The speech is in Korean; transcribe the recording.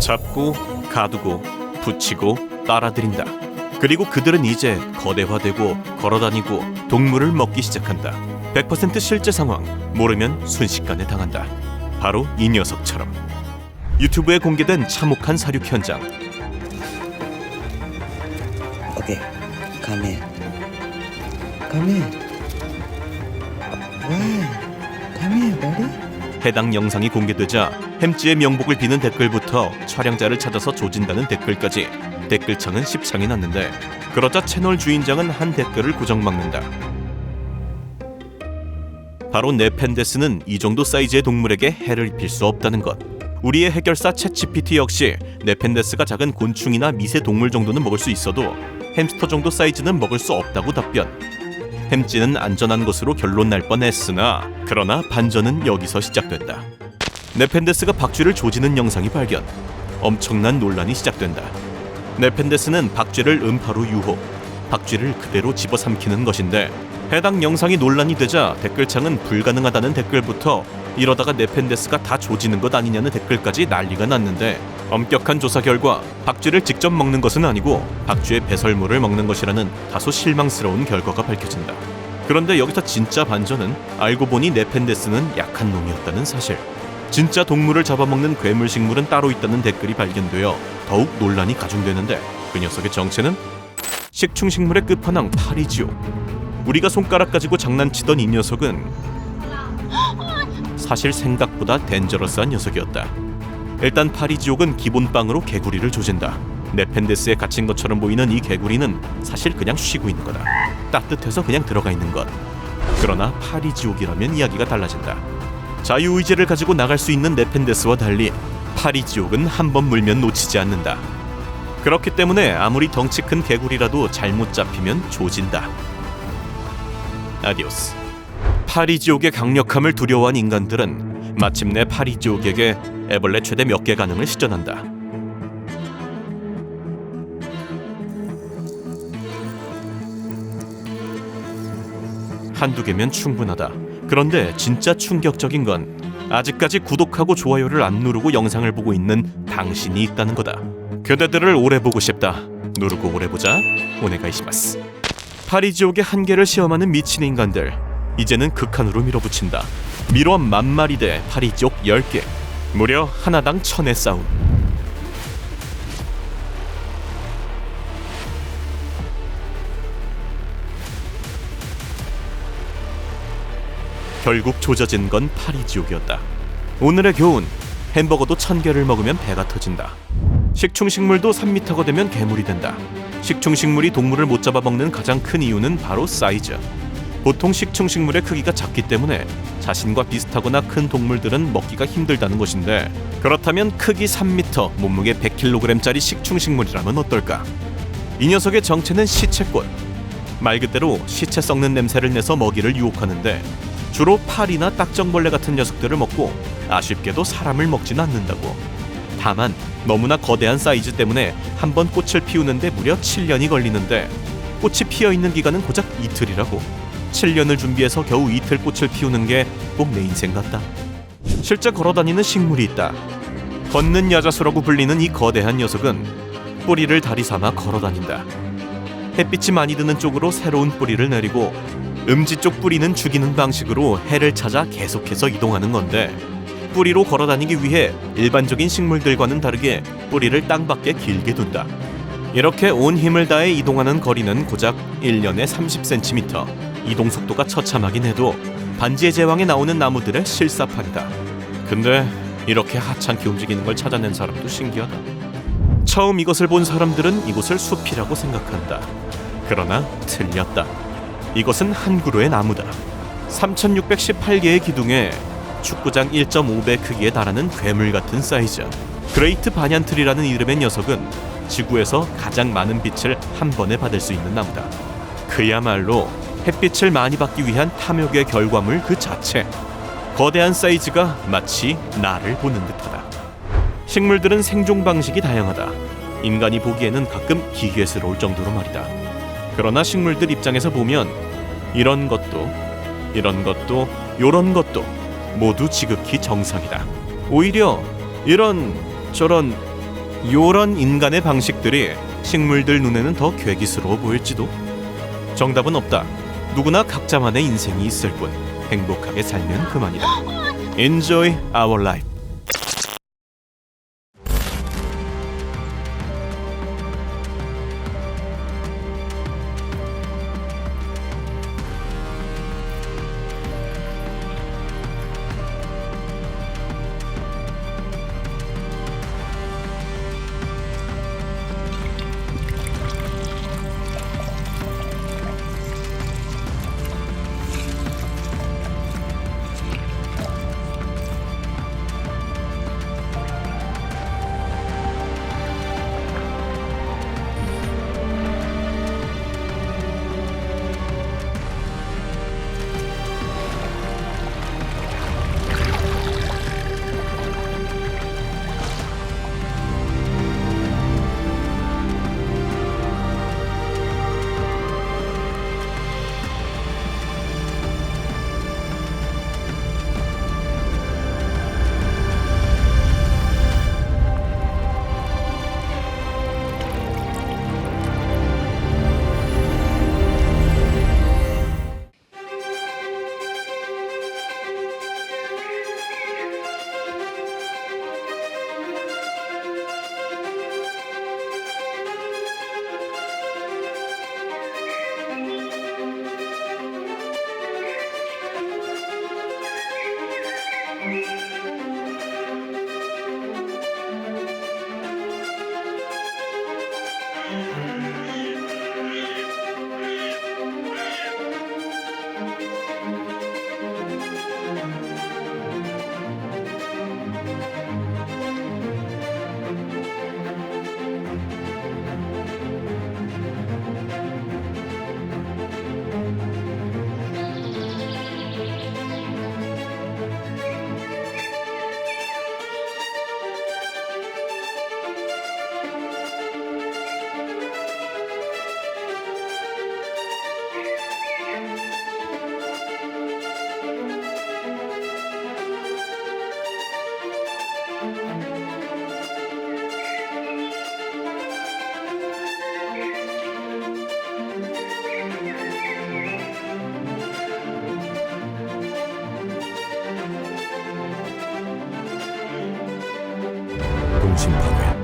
잡고 가두고 붙이고 따라들인다. 그리고 그들은 이제 거대화되고 걸어다니고 동물을 먹기 시작한다. 100% 실제 상황 모르면 순식간에 당한다. 바로 이 녀석처럼. 유튜브에 공개된 참혹한 사륙 현장. Come here. Why? Come here, buddy. 해당 영상이 공개되자 햄찌의 명복을 비는 댓글부터 촬영자를 찾아서 조진다는 댓글까지 댓글창은 십창이 났는데 그러자 채널 주인장은 한 댓글을 고정막는다. 바로 네펜데스는 이 정도 사이즈의 동물에게 해를 입힐 수 없다는 것. 우리의 해결사 챗GPT 역시 네펜데스가 작은 곤충이나 미세 동물 정도는 먹을 수 있어도 햄스터 정도 사이즈는 먹을 수 없다고 답변. 햄찌는 안전한 것으로 결론 날 뻔했으나 그러나 반전은 여기서 시작된다. 네펜데스가 박쥐를 조지는 영상이 발견. 엄청난 논란이 시작된다. 네펜데스는 박쥐를 음파로 유혹, 박쥐를 그대로 집어삼키는 것인데 해당 영상이 논란이 되자 댓글창은 불가능하다는 댓글부터 이러다가 네펜데스가 다 조지는 것 아니냐는 댓글까지 난리가 났는데 엄격한 조사 결과 박쥐를 직접 먹는 것은 아니고 박쥐의 배설물을 먹는 것이라는 다소 실망스러운 결과가 밝혀진다. 그런데 여기서 진짜 반전은 알고 보니 네펜데스는 약한 놈이었다는 사실. 진짜 동물을 잡아먹는 괴물 식물은 따로 있다는 댓글이 발견되어 더욱 논란이 가중되는데 그 녀석의 정체는 식충 식물의 끝판왕 파리지오. 우리가 손가락 가지고 장난치던 이 녀석은 사실 생각보다 덴저러스한 녀석이었다. 일단 파리 지옥은 기본빵으로 개구리를 조진다. 네펜데스에 갇힌 것처럼 보이는 이 개구리는 사실 그냥 쉬고 있는 거다. 따뜻해서 그냥 들어가 있는 것. 그러나 파리 지옥이라면 이야기가 달라진다. 자유의지를 가지고 나갈 수 있는 네펜데스와 달리 파리 지옥은 한 번 물면 놓치지 않는다. 그렇기 때문에 아무리 덩치 큰 개구리라도 잘못 잡히면 조진다. 아디오스. 파리 지옥의 강력함을 두려워한 인간들은 마침내 파리 지옥에게 애벌레 최대 몇 개 가능을 시전한다. 한두 개면 충분하다. 그런데 진짜 충격적인 건 아직까지 구독하고 좋아요를 안 누르고 영상을 보고 있는 당신이 있다는 거다. 그대들을 오래 보고 싶다. 누르고 오래 보자. 오네가이시마스. 파리지옥의 한계를 시험하는 미친 인간들. 이제는 극한으로 밀어붙인다. 밀원 만 마리 대 파리지옥 10개. 무려 하나당 천의 싸움. 결국 조져진 건 파리지옥이었다. 오늘의 교훈 햄버거도 천 개를 먹으면 배가 터진다. 식충식물도 3미터가 되면 괴물이 된다. 식충식물이 동물을 못 잡아먹는 가장 큰 이유는 바로 사이즈. 보통 식충식물의 크기가 작기 때문에 자신과 비슷하거나 큰 동물들은 먹기가 힘들다는 것인데 그렇다면 크기 3m, 몸무게 100kg짜리 식충식물이라면 어떨까? 이 녀석의 정체는 시체꽃. 말 그대로 시체 썩는 냄새를 내서 먹이를 유혹하는데 주로 파리나 딱정벌레 같은 녀석들을 먹고 아쉽게도 사람을 먹지는 않는다고. 다만 너무나 거대한 사이즈 때문에 한 번 꽃을 피우는데 무려 7년이 걸리는데 꽃이 피어 있는 기간은 고작 이틀이라고. 7년을 준비해서 겨우 이틀 꽃을 피우는 게 꼭 내 인생 같다. 실제 걸어다니는 식물이 있다. 걷는 야자수라고 불리는 이 거대한 녀석은 뿌리를 다리 삼아 걸어다닌다. 햇빛이 많이 드는 쪽으로 새로운 뿌리를 내리고 음지 쪽 뿌리는 죽이는 방식으로 해를 찾아 계속해서 이동하는 건데 뿌리로 걸어다니기 위해 일반적인 식물들과는 다르게 뿌리를 땅 밖에 길게 둔다. 이렇게 온 힘을 다해 이동하는 거리는 고작 1년에 30cm. 이동 속도가 처참하긴 해도 반지의 제왕에 나오는 나무들의 실사판이다. 근데 이렇게 하찮게 움직이는 걸 찾아낸 사람도 신기하다. 처음 이것을 본 사람들은 이곳을 숲이라고 생각한다. 그러나 틀렸다. 이것은 한 그루의 나무다. 3,618개의 기둥에 축구장 1.5배 크기에 달하는 괴물 같은 사이즈. 그레이트 바냔트리라는 이름의 녀석은 지구에서 가장 많은 빛을 한 번에 받을 수 있는 나무다. 그야말로 햇빛을 많이 받기 위한 탐욕의 결과물 그 자체. 거대한 사이즈가 마치 나를 보는 듯하다. 식물들은 생존 방식이 다양하다. 인간이 보기에는 가끔 기괴스러울 정도로 말이다. 그러나 식물들 입장에서 보면 이런 것도 이런 것도 요런 것도 모두 지극히 정상이다. 오히려 이런 저런 요런 인간의 방식들이 식물들 눈에는 더 괴기스러워 보일지도. 정답은 없다. 누구나 각자만의 인생이 있을 뿐 행복하게 살면 그만이다. Enjoy our life. 동심 파괴.